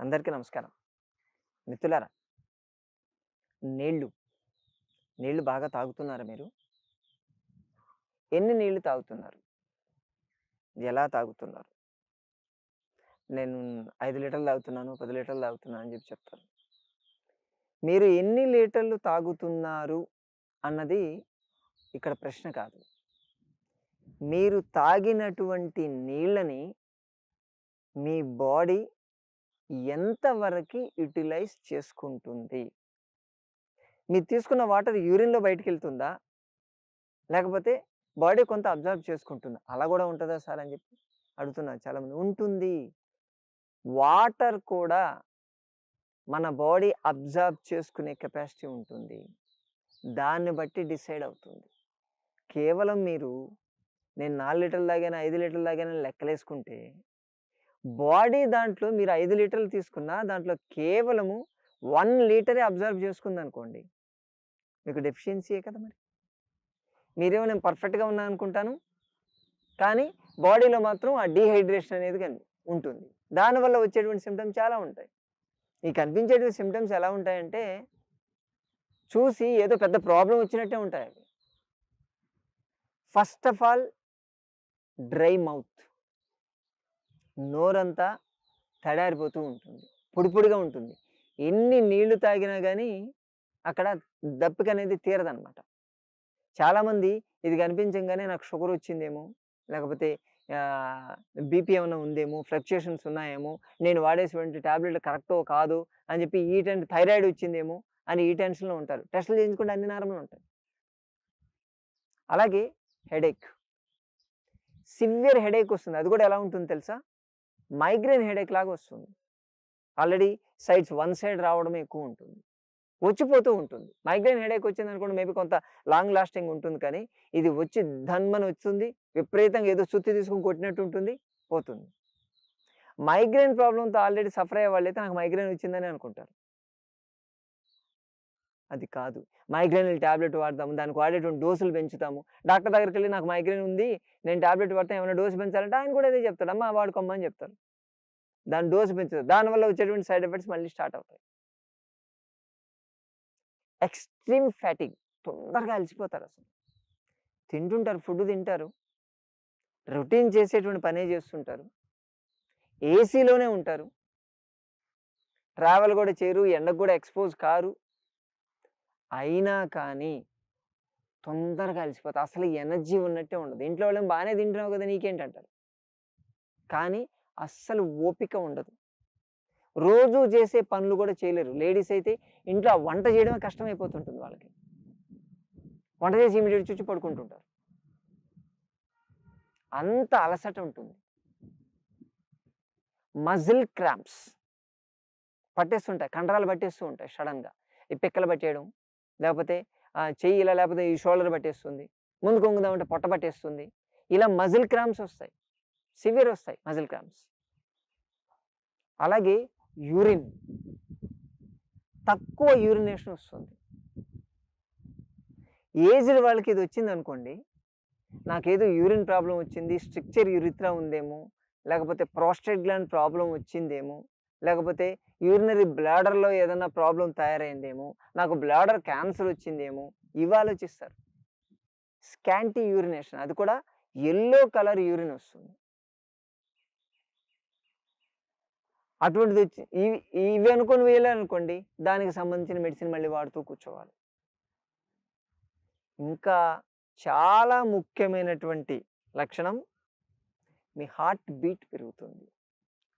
అందరికీ నమస్కారం. మిత్రులారా నీళ్ళు. నీళ్ళు బాగా తాగుతున్నారా మీరు? ఎన్ని నీళ్ళు తాగుతున్నారు? ఎలా తాగుతున్నారు? నేను ఐదు లీటర్లు తాగుతున్నాను పది లీటర్లు తాగుతున్నాను అని చెప్పి చెప్తాను మీరు ఎన్ని లీటర్లు తాగుతున్నారు అన్నది ఇక్కడ ప్రశ్న కాదు. మీరు తాగినటువంటి నీళ్ళని మీ బాడీ ఎంతవరకు యూటిలైజ్ చేసుకుంటుంది? మీరు తీసుకున్న వాటర్ యూరిన్లో బయటికి వెళ్తుందా లేకపోతే బాడీ కొంత అబ్జర్వ్ చేసుకుంటుందా. అలా కూడా ఉంటుందా సార్ అని చెప్పి అడుగుతున్నారు చాలామంది. ఉంటుంది. వాటర్ కూడా మన బాడీ అబ్జర్వ్ చేసుకునే కెపాసిటీ ఉంటుంది. దాన్ని బట్టి డిసైడ్ అవుతుంది. కేవలం మీరు నేను నాలుగు లీటర్లు తాగాను ఐదు లీటర్లు తాగాను లెక్కలేసుకుంటే బాడీ దాంట్లో మీరు ఐదు లీటర్లు తీసుకున్నా దాంట్లో కేవలము వన్ లీటరే అబ్జర్వ్ చేసుకుంది అనుకోండి మీకు డెఫిషియన్సీయే కదా మరి. మీరేమో నేను పర్ఫెక్ట్గా ఉన్నాను అనుకుంటాను కానీ బాడీలో మాత్రం ఆ డీహైడ్రేషన్ అనేది ఉంటుంది. దానివల్ల వచ్చేటువంటి సిమ్టమ్స్ చాలా ఉంటాయి. ఈ కనిపించేటువంటి సిమ్టమ్స్ ఎలా ఉంటాయంటే చూసి ఏదో పెద్ద ప్రాబ్లం వచ్చినట్టే ఉంటాయి అవి first of all dry mouth. నోరంతా తడారిపోతూ ఉంటుంది. పొడిపొడిగా ఉంటుంది. ఎన్ని నీళ్ళు తాగినా కానీ అక్కడ దప్పిక అనేది తీరదనమాట. చాలామంది ఇది కనిపించగానే నాకు షుగర్ వచ్చిందేమో లేకపోతే బీపీ ఏమైనా ఉందేమో ఫ్లక్చుయేషన్స్ ఉన్నాయేమో నేను వాడేసినటువంటి టాబ్లెట్లు కరెక్టో కాదు అని చెప్పి ఈ టెన్ థైరాయిడ్ వచ్చిందేమో అని ఈ టెన్షన్లో ఉంటారు. టెస్టులు చేయించుకుంటే అన్ని నార్మల్ ఉంటాయి. అలాగే హెడేక్. సివియర్ హెడేక్ వస్తుంది. అది కూడా ఎలా ఉంటుంది తెలుసా? మైగ్రేన్ హెడేక్ లాగా వస్తుంది. ఆల్రెడీ సైడ్స్ వన్ సైడ్ రావడం ఎక్కువ ఉంటుంది. వచ్చిపోతూ ఉంటుంది. మైగ్రేన్ హెడేక్ వచ్చింది అనుకోండి మేబీ కొంత లాంగ్ లాస్టింగ్ ఉంటుంది కానీ ఇది వచ్చి ధన్మని వస్తుంది విపరీతంగా ఏదో సుత్తి తీసుకుని కొట్టినట్టు ఉంటుంది పోతుంది. మైగ్రేన్ ప్రాబ్లంతో ఆల్రెడీ సఫర్ అయ్యే వాళ్ళైతే నాకు మైగ్రేన్ వచ్చిందని అనుకుంటారు. అది కాదు. మైగ్రేన్ ట్యాబ్లెట్ వాడతాము దానికి వాడేటువంటి డోసులు పెంచుతాము. డాక్టర్ దగ్గరికి వెళ్ళి నాకు మైగ్రేన్ ఉంది నేను ట్యాబ్లెట్ వాడతాను ఏమైనా డోసు పెంచాలంటే ఆయన కూడా అదే చెప్తాడు అమ్మా వాడుకోమ్మని చెప్తారు దాని డోసు పెంచుతారు. దానివల్ల వచ్చేటువంటి సైడ్ ఎఫెక్ట్స్ మళ్ళీ స్టార్ట్ అవుతాయి. ఎక్స్ట్రీమ్ ఫ్యాటింగ్ తొందరగా అలసిపోతారు అసలు. తింటుంటారు ఫుడ్ తింటారు. రొటీన్ చేసేటువంటి పనే చేస్తుంటారు. ఏసీలోనే ఉంటారు. ట్రావెల్ కూడా చేయరు ఎండకు కూడా ఎక్స్పోజ్ కారు. అయినా కానీ తొందరగా అలసిపోతారు అసలు ఎనర్జీ ఉన్నట్టే ఉండదు. ఇంట్లో వాళ్ళని బాగానే తింటున్నావు కదా నీకేంటంటారు. కానీ అస్సలు ఓపిక ఉండదు. రోజు చేసే పనులు కూడా చేయలేరు. లేడీస్ అయితే ఇంట్లో వంట చేయడమే కష్టమైపోతుంటుంది వాళ్ళకి. వంట చేసి ఇమీడియట్ చూచి పడుకుంటుంటారు. అంత అలసట ఉంటుంది. మజిల్ క్రాంప్స్ పట్టేస్తుంటాయి. కండరాలు పట్టేస్తూ ఉంటాయి సడన్గా. ఈ పిక్కలు పట్టేయడం లేకపోతే చెయ్యి ఇలా లేకపోతే ఈ షోల్డర్ పట్టేస్తుంది ముందు కొంగుదామంటే పొట్ట పట్టేస్తుంది. ఇలా మజిల్ క్రామ్స్ వస్తాయి. సివియర్ వస్తాయి మజిల్ క్రామ్స్ అలాగే యూరిన్. తక్కువ యూరినేషన్ వస్తుంది. ఏజ్డ్ వాళ్ళకి ఇది వచ్చింది అనుకోండి నాకేదో యూరిన్ ప్రాబ్లం వచ్చింది స్ట్రక్చర్ యూరిత్రా ఉందేమో లేకపోతే ప్రోస్టేట్ గ్లాండ్ ప్రాబ్లం వచ్చిందేమో లేకపోతే యూరినరీ బ్లాడర్లో ఏదైనా ప్రాబ్లం తయారైందేమో నాకు బ్లాడర్ క్యాన్సర్ వచ్చిందేమో ఇవి ఆలోచిస్తారు స్కాంటీ యూరినేషన్ అది కూడా ఎల్లో కలర్ యూరిన్ వస్తుంది. అటువంటిది వచ్చి ఇవి ఇవి అనుకొని వేయాలనుకోండి దానికి సంబంధించిన మెడిసిన్ మళ్ళీ వాడుతూ కూర్చోవాలి. ఇంకా చాలా ముఖ్యమైనటువంటి లక్షణం మీ హార్ట్ బీట్ పెరుగుతుంది.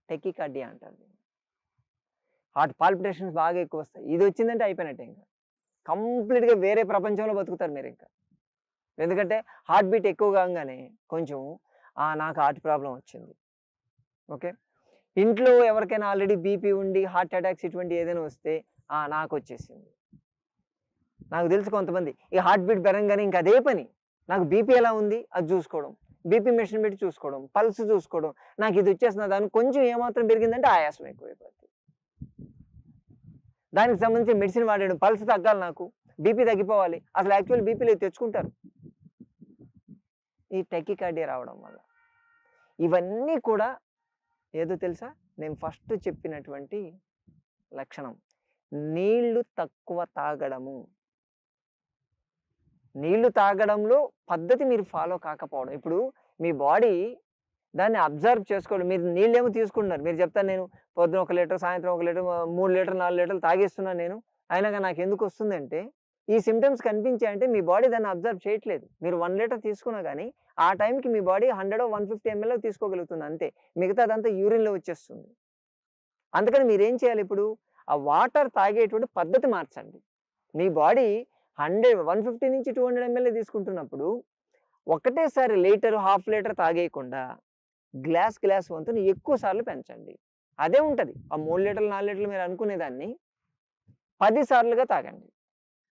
టెకికార్డియా అంటారు దీన్ని. హార్ట్ పాల్పిటేషన్స్ బాగా ఎక్కువ వస్తాయి ఇది వచ్చిందంటే అయిపోయినట్టే ఇంకా. కంప్లీట్గా వేరే ప్రపంచంలో బతుకుతారు మీరు ఇంకా. ఎందుకంటే హార్ట్ బీట్ ఎక్కువ కాగానే కొంచెం "ఆ, నాకు హార్ట్ ప్రాబ్లం వచ్చింది. ఓకే? ఇంట్లో ఎవరికైనా ఆల్రెడీ బీపీ ఉండి హార్ట్ అటాక్స్ ఇటువంటి ఏదైనా వస్తే "ఆ, నాకు వచ్చేసింది. నాకు తెలుసు కొంతమంది ఈ హార్ట్ బీట్ పెరగగానే ఇంకా అదే పని. నాకు బీపీ ఎలా ఉంది? అది చూసుకోవడం. బీపీ మెషిన్ పెట్టి చూసుకోవడం. పల్స్ చూసుకోవడం. నాకు ఇది వచ్చేసిన దాని కొంచెం ఏమాత్రం పెరిగిందంటే ఆయాసం ఎక్కువైపోయింది దానికి సంబంధించి మెడిసిన్ వాడడం పల్స్ తగ్గాలి నాకు బీపీ తగ్గిపోవాలి అసలు యాక్చువల్ బీపీలు తెచ్చుకుంటారు ఈ టెకికార్డియా రావడం వల్ల ఇవన్నీ కూడా ఏదో తెలుసా నేను ఫస్ట్ చెప్పినటువంటి లక్షణం. నీళ్ళు తక్కువ తాగడము. నీళ్ళు తాగడంలో పద్ధతి మీరు ఫాలో కాకపోవడం. ఇప్పుడు మీ బాడీ దాన్ని అబ్జర్వ్ చేసుకోవాలి మీరు నీళ్ళేమో తీసుకుంటున్నారు. మీరు చెప్తాను నేను పొద్దున ఒక లీటర్, సాయంత్రం ఒక లీటర్, మూడు లీటర్, నాలుగు లీటర్లు తాగేస్తున్నాను నేను. అయినా ఎందుకు వస్తుందంటే ఈ సిమ్టమ్స్ కనిపించాయంటే మీ బాడీ దాన్ని అబ్జర్వ్ చేయట్లేదు. మీరు వన్ లీటర్ తీసుకున్నా కానీ ఆ టైంకి మీ బాడీ 100 150 ఎంఎల్లో తీసుకోగలుగుతుంది అంతే. మిగతాదంతా యూరిన్‌లో వచ్చేస్తుంది. అందుకని మీరేం చేయాలి ఇప్పుడు? ఆ వాటర్ తాగేటువంటి పద్ధతి మార్చండి. మీ బాడీ 100 150 నుంచి టూ హండ్రెడ్ ఎంఎల్ఏ తీసుకుంటున్నప్పుడు, ఒకటేసారి లీటర్ హాఫ్ లీటర్ తాగేయకుండా గ్లాస్, గ్లాస్ వంతుని ఎక్కువ సార్లు పెంచండి. అదే ఉంటుంది ఆ మూడు లీటర్లు, నాలుగు లీటర్లు మీరు అనుకునేదాన్ని 10 సార్లుగా తాగండి.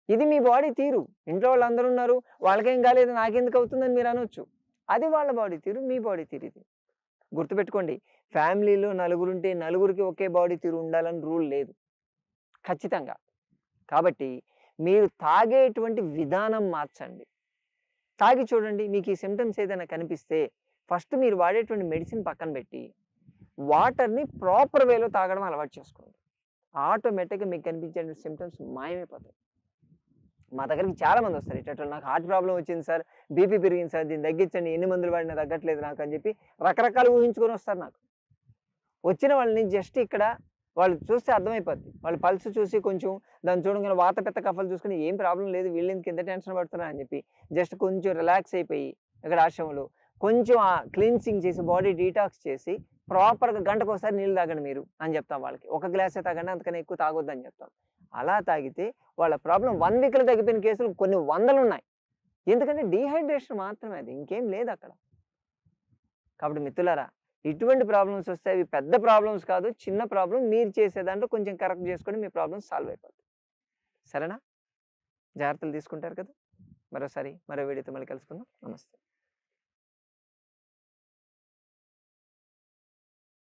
ఇది మీ బాడీ తీరు. ఇంట్లో వాళ్ళందరూ ఉన్నారు. వాళ్ళకేం కాలేదు నాకెందుకు అవుతుందని మీరు అనొచ్చు. అది వాళ్ళ బాడీ తీరు. మీ బాడీ తీరు ఇది. గుర్తుపెట్టుకోండి. ఫ్యామిలీలో నలుగురుంటే నలుగురికి ఒకే బాడీ తీరు ఉండాలని రూల్ లేదు. ఖచ్చితంగా. కాబట్టి మీరు తాగేటువంటి విధానం మార్చండి. తాగి చూడండి. మీకు ఈ సిమ్టమ్స్ ఏదైనా కనిపిస్తే ఫస్ట్ మీరు వాడేటువంటి మెడిసిన్ పక్కన పెట్టి, వాటర్‌ని ప్రాపర్ వేలో తాగడం అలవాటు చేసుకోండి. ఆటోమేటిక్‌గా మీకు కనిపించేటువంటి సిమ్టమ్స్ మాయమైపోతాయి. మా దగ్గరికి చాలా మందొస్తారు. ఇట్టట్లా నాకు హార్ట్ ప్రాబ్లమ్ వచ్చింది సార్, బీపీ పెరిగింది సార్, దీన్ని తగ్గించండి. ఎన్ని మందులు వాడినా తగ్గట్లేదు నాకు అని చెప్పి రకరకాలు ఊహించుకొని వస్తారు నాకు. వచ్చిన వాళ్ళని జస్ట్ ఇక్కడ వాళ్ళు చూస్తే అర్థమైపోద్ది. వాళ్ళు పల్స్ చూసి కొంచెం దాన్ని చూడగానే వాత, పెద్ద కఫలు చూసుకుని ఏం ప్రాబ్లమ్ లేదు. వీళ్ళెందుకు ఇంత టెన్షన్ పడుతున్నారు అని చెప్పి జస్ట్ కొంచెం రిలాక్స్ అయిపోయి ఇక్కడ ఆశ్రమంలో కొంచెం ఆ క్లీన్సింగ్ చేసి బాడీ డీటాక్స్ చేసి ప్రాపర్‌గా గంటకోసారి నీళ్ళు తాగండి మీరు అని చెప్తాం వాళ్ళకి. ఒక గ్లాసే తాగండి అంతకన్నా ఎక్కువ తాగొద్దని చెప్తాం. అలా తాగితే వాళ్ళ ప్రాబ్లం వన్ వీక్‌లో తగ్గిపోయిన కేసులు కొన్ని వందలు ఉన్నాయి ఎందుకంటే డీహైడ్రేషన్ మాత్రమే అది. ఇంకేం లేదు అక్కడ కాబట్టి మిత్రులారా, ఇటువంటి ప్రాబ్లమ్స్ వస్తే అవి పెద్ద ప్రాబ్లమ్స్ కాదు. చిన్న ప్రాబ్లం మీరు చేసే దాంట్లో కొంచెం కరెక్ట్ చేసుకొని మీ ప్రాబ్లమ్ సాల్వ్ అయిపోతుంది సరేనా? జాగ్రత్తలు తీసుకుంటారు కదా! మరోసారి మరో వీడియోతో మళ్ళీ కలుసుకుందాం. నమస్తే.